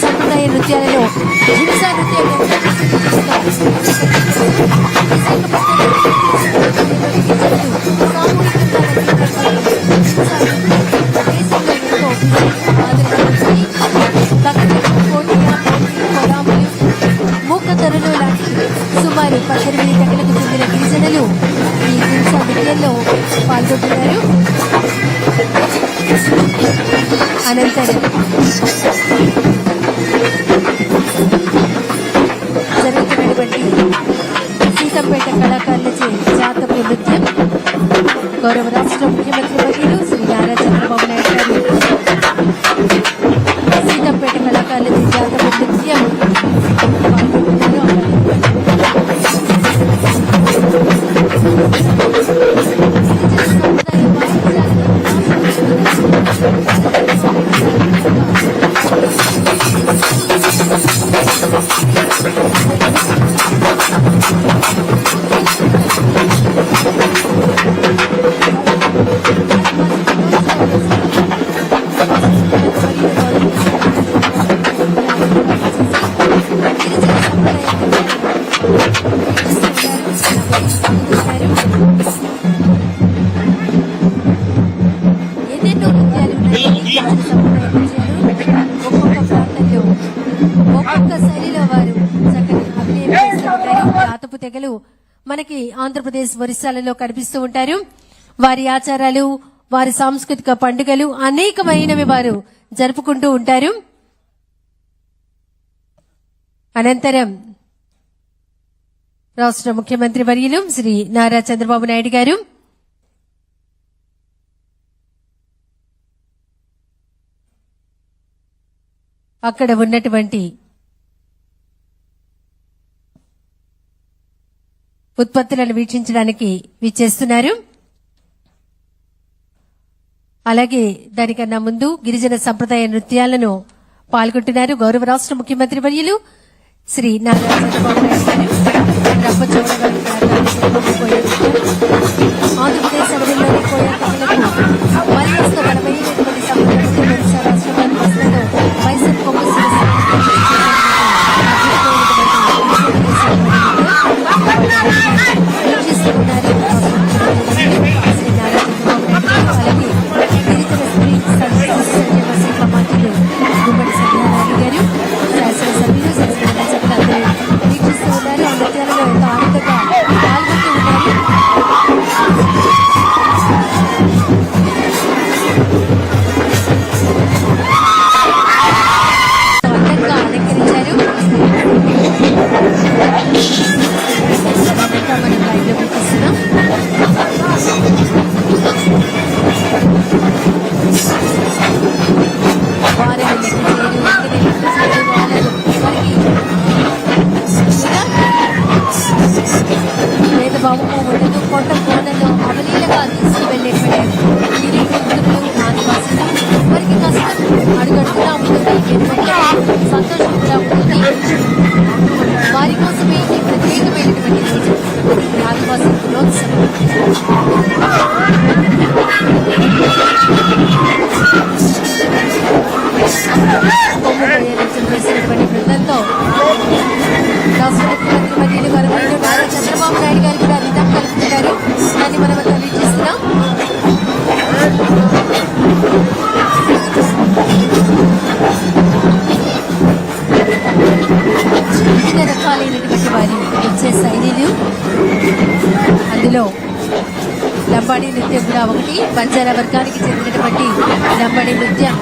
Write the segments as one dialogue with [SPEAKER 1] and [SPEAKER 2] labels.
[SPEAKER 1] సంప్రదాయ నృత్యాలలో హింసా నృత్యం మూకతరులు లాంటి సుమారు పద్దెనిమిది తెగలకు చెందిన గిరిజనులు ఈ హింసా నృత్యంలో పాల్గొంటున్నారు అనంతరం గౌరవ రాష్ట్ర ముఖ్యమంత్రి మనకి ఆంధ్రప్రదేశ్ ఒరిస్సాలలో కనిపిస్తూ ఉంటారు. వారి ఆచారాలు వారి సాంస్కృతిక పండుగలు అనేకమైనవి వారు జరుపుకుంటూ ఉంటారు. అనంతరం రాష్ట్ర ముఖ్యమంత్రి వర్యులు శ్రీ నారా చంద్రబాబు నాయుడు గారు అక్కడ ఉన్నటువంటి ఉత్పత్తులను వీక్షించడానికి విచ్చేస్తున్నారు అలాగే దానికన్నా ముందు గిరిజన సంప్రదాయ నృత్యాలను పాల్గొంటున్నారు గౌరవ రాష్ట్ర ముఖ్యమంత్రి వర్యులు శ్రీ నారా చంద్రబాబు నాయుడు గారు. കുട്ടികളിൽ భేదభావము ఉండదు కొండ కోనలో అవలీలగా తీసుకువెళ్ళేటువంటి గిరి వృద్ధులు ఆదివాసులు వారికి కష్టం. అడుగడుగునా ఉంటుంది ఎన్నో సంతోషం కూడా ఉంటుంది వారి కోసమే ఈ ప్రత్యేకమైనటువంటి రోజు. ఆదివాసీ దినోత్సవం చేసినటువంటి బృందంతో రాష్ట్ర చంద్రబాబు నాయుడు గారు కూడా రిటర్న్ కలుపుతున్నారు దాన్ని మనం తెలియజేస్తున్నాం వివిధ రకాలైనటువంటి వారి వచ్చే శైలిలు. అందులో లంబాడీ నృత్యం కూడా ఒకటి బంజారా వర్గానికి చెందినటువంటి లంబాడీ నృత్యం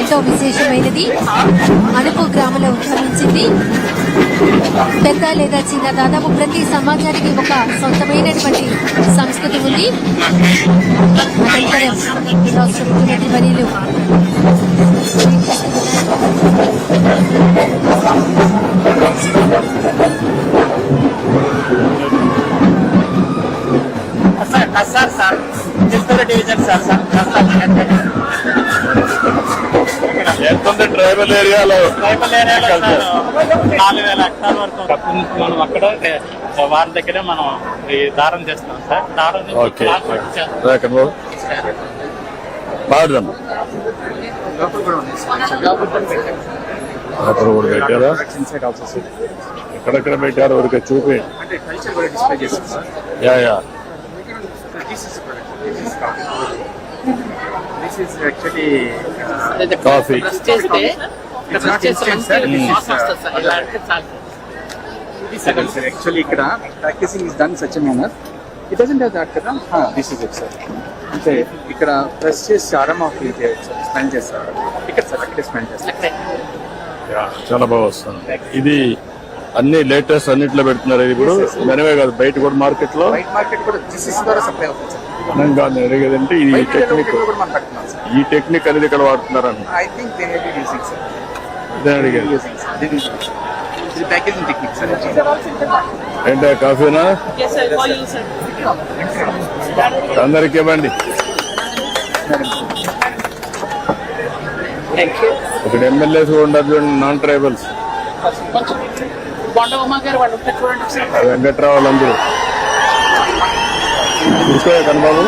[SPEAKER 1] ఎంతో విశేషమైనది. అనుపు గ్రామంలో ఉద్భవించింది. పెద్ద లేదా చిన్న దాదాపు ప్రతి సమాజానికి ఒక సొంతమైనటువంటి సంస్కృతి ఉంది. అనంతరం రాష్ట్ర ముఖ్యమంత్రి వర్యులు
[SPEAKER 2] sir sir. Sir division sir sir.
[SPEAKER 3] ఎంతుంది ట్రైబల్ ఏరియాలో
[SPEAKER 2] ట్రైబల్ ఏరియాలో సార్ నాలుగు వేల హెక్టార్ వరకు ఉంది. మనం అక్కడ వారి దగ్గరే మనం ఈ దారం చేస్తాం సార్. దారం చేస్తాం.
[SPEAKER 3] అక్కడ కూడా పెట్టారా? ఎక్కడెక్కడ పెట్టారు ఊరికే చూపి.
[SPEAKER 4] అంటే కల్చర్ కూడా డిస్ప్లే చేస్తాం sir
[SPEAKER 5] yeah.
[SPEAKER 4] This is, uh, second sir actually ఇక్కడ practicing is done such manner it doesn't have that కదా? దిస్ ఇస్ ఇట్ సార్ అంటే ఇక్కడ ప్రెస్ చేసి ఆరామ సార్ స్మెల్ చేస్తారు. ఇక్కడ సార్ అక్కడే స్మెల్ చేస్తారు.
[SPEAKER 3] చాలా బాగా వస్తుంది. ఇది అన్ని లేటెస్ట్ అన్నిట్లో పెడుతున్నారు. ఇది ఇప్పుడు మనమే కాదు బయట కూడా మార్కెట్లో
[SPEAKER 4] వైట్ మార్కెట్ కూడా దిస్ ద్వారా సప్లై అవుతుంది
[SPEAKER 3] అనంగా అడిగేదంటే ఈ
[SPEAKER 4] వైట్
[SPEAKER 3] టెక్నిక్ ఈ టెక్నిక్ అనేది ఇక్కడ వాడుతున్నారని.
[SPEAKER 4] I think they may be using sir
[SPEAKER 3] ఇదే అడిగేది
[SPEAKER 4] యూజింగ్ సార్ దిస్ ఇస్ ఇది ప్యాకేజింగ్ టెక్నిక్ సార్
[SPEAKER 3] ఏంటో కాఫీనా? అందరికి ఇవ్వండి. ఇక్కడ ఎమ్మెల్యేస్ కూడా ఉన్నారు చూడండి నాన్ ట్రైబల్స్
[SPEAKER 5] కొంచెం బొండ
[SPEAKER 3] కనబాబు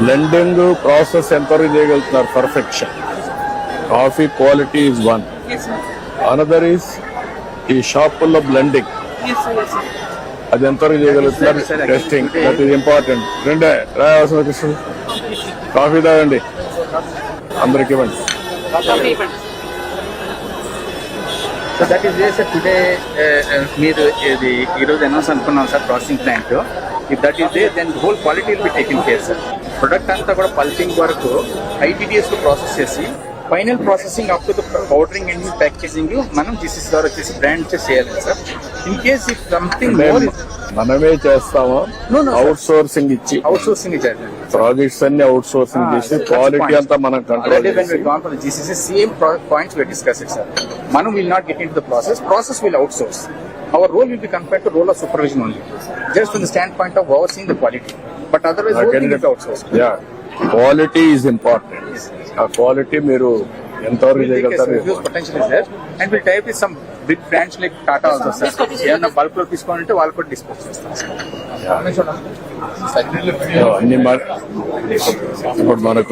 [SPEAKER 3] బ్లెండింగ్ ప్రాసెస్ ఎంతవరకు చేయగలుగుతున్నారు perfection coffee quality is one another is ఈ షాపుల్లో బ్లెండింగ్ అది ఎంతవరకు చేయగలుగుతున్నారు టెస్టింగ్ దట్ ఈస్ ఇంపార్టెంట్ రెండే రాయవలసిన కృష్ణ కాఫీ తాగండి. అందరికి ఇవ్వండి.
[SPEAKER 4] So that is sir today మీరు ఇది ఈరోజు అనౌన్స్ అనుకున్నాం sir processing plant if that is they then whole quality will be taking care sir product అంతా కూడా పల్పింగ్ వరకు ఐటీడీఎస్లో ప్రాసెస్ చేసి final processing up to the powdering and packaging మనం జీసీసీ ద్వారా వచ్చేసి బ్రాండ్ చేసి చేయాలి sir in case if something more
[SPEAKER 3] మనమే చేస్తాము. అవుట్ సోర్సింగ్ ఇచ్చి
[SPEAKER 4] అవుట్ సోర్సింగ్
[SPEAKER 3] ప్రాజెక్ట్స్ అన్ని అవుట్ సోర్సింగ్ చేసి క్వాలిటీ అంతా మనం
[SPEAKER 4] control discussed it, sir. Manu will not get into the process. Process will outsource. Our role will be compared to role of supervision only, just from the standpoint of overseeing the quality. But otherwise, whole thing will be outsourced.
[SPEAKER 3] Yeah quality is important ఆ quality మీరు ఎంతవరకు చేయగలుగుతారు
[SPEAKER 4] huge potential is there, and we'll big brands like Tata also, sir. ఏమన్నా బల్క్లో తీసుకోవాలంటే వాళ్ళు కూడా dispose చేస్తాం.
[SPEAKER 3] అన్ని ఇప్పుడు మనకు